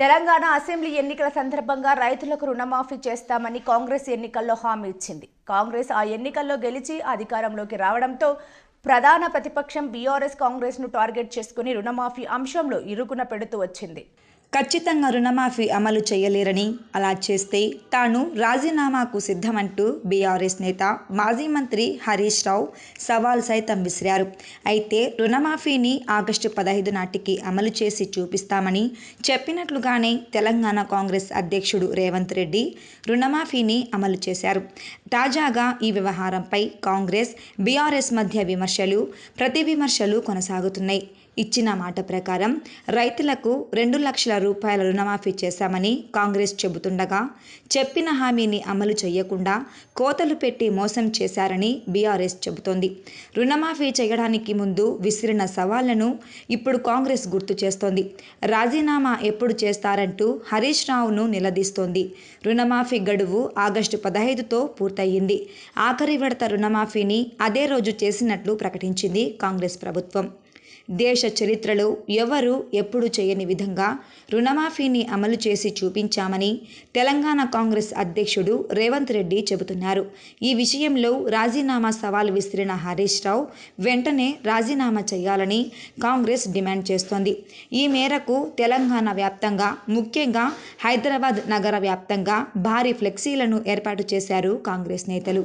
Telangana assembly ఎన్నికల సందర్భంగా రైతులకు రుణమాఫీ చేస్తామని కాంగ్రెస్ ఎన్నికల్లో హామీ ఇచ్చింది. కాంగ్రెస్ ఆ ఎన్నికల్లో గెలిచి అధికారంలోకి రావడంతో ప్రధాన ప్రతిపక్షం బీఆర్ఎస్ కాంగ్రెస్ను టార్గెట్ చేసుకుని రుణమాఫీ అంశంలో ఇరుకున పెడుతూ వచ్చింది. ఖచ్చితంగా రుణమాఫీ అమలు చేయలేరని అలా చేస్తే తాను రాజీనామాకు సిద్ధమంటూ బీఆర్ఎస్ నేత మాజీ మంత్రి హరీష్ రావు సవాల్ సైతం విసిరారు. అయితే రుణమాఫీని ఆగస్టు పదహైదు నాటికి అమలు చేసి చూపిస్తామని చెప్పినట్లుగానే తెలంగాణ కాంగ్రెస్ అధ్యక్షుడు రేవంత్ రెడ్డి రుణమాఫీని అమలు చేశారు. తాజాగా ఈ వ్యవహారంపై కాంగ్రెస్ బీఆర్ఎస్ మధ్య విమర్శలు ప్రతి విమర్శలు కొనసాగుతున్నాయి. ఇచ్చిన మాట ప్రకారం రైతులకు రెండు లక్షల రూపాయల రుణమాఫీ చేశామని కాంగ్రెస్ చెబుతుండగా చెప్పిన హామీని అమలు చేయకుండా కోతలు పెట్టి మోసం చేశారని బీఆర్ఎస్ చెబుతోంది. రుణమాఫీ చేయడానికి ముందు విసిరిన సవాళ్ళను ఇప్పుడు కాంగ్రెస్ గుర్తు చేస్తోంది. రాజీనామా ఎప్పుడు చేస్తారంటూ హరీష్ రావును నిలదీస్తోంది. రుణమాఫీ గడువు ఆగస్టు పదహైదుతో పూర్తయింది. ఆఖరి విడత రుణమాఫీని అదే రోజు చేసినట్లు ప్రకటించింది కాంగ్రెస్ ప్రభుత్వం. దేశ చరిత్రలో ఎవరు ఎప్పుడు చేయని విధంగా రుణమాఫీని అమలు చేసి చూపించామని తెలంగాణ కాంగ్రెస్ అధ్యక్షుడు రేవంత్ రెడ్డి చెబుతున్నారు. ఈ విషయంలో రాజీనామా సవాల్ విసిరిన హరీష్ రావు వెంటనే రాజీనామా చేయాలని కాంగ్రెస్ డిమాండ్ చేస్తోంది. ఈ మేరకు తెలంగాణ వ్యాప్తంగా ముఖ్యంగా హైదరాబాద్ నగర వ్యాప్తంగా భారీ ఫ్లెక్సీలను ఏర్పాటు చేశారు కాంగ్రెస్ నేతలు.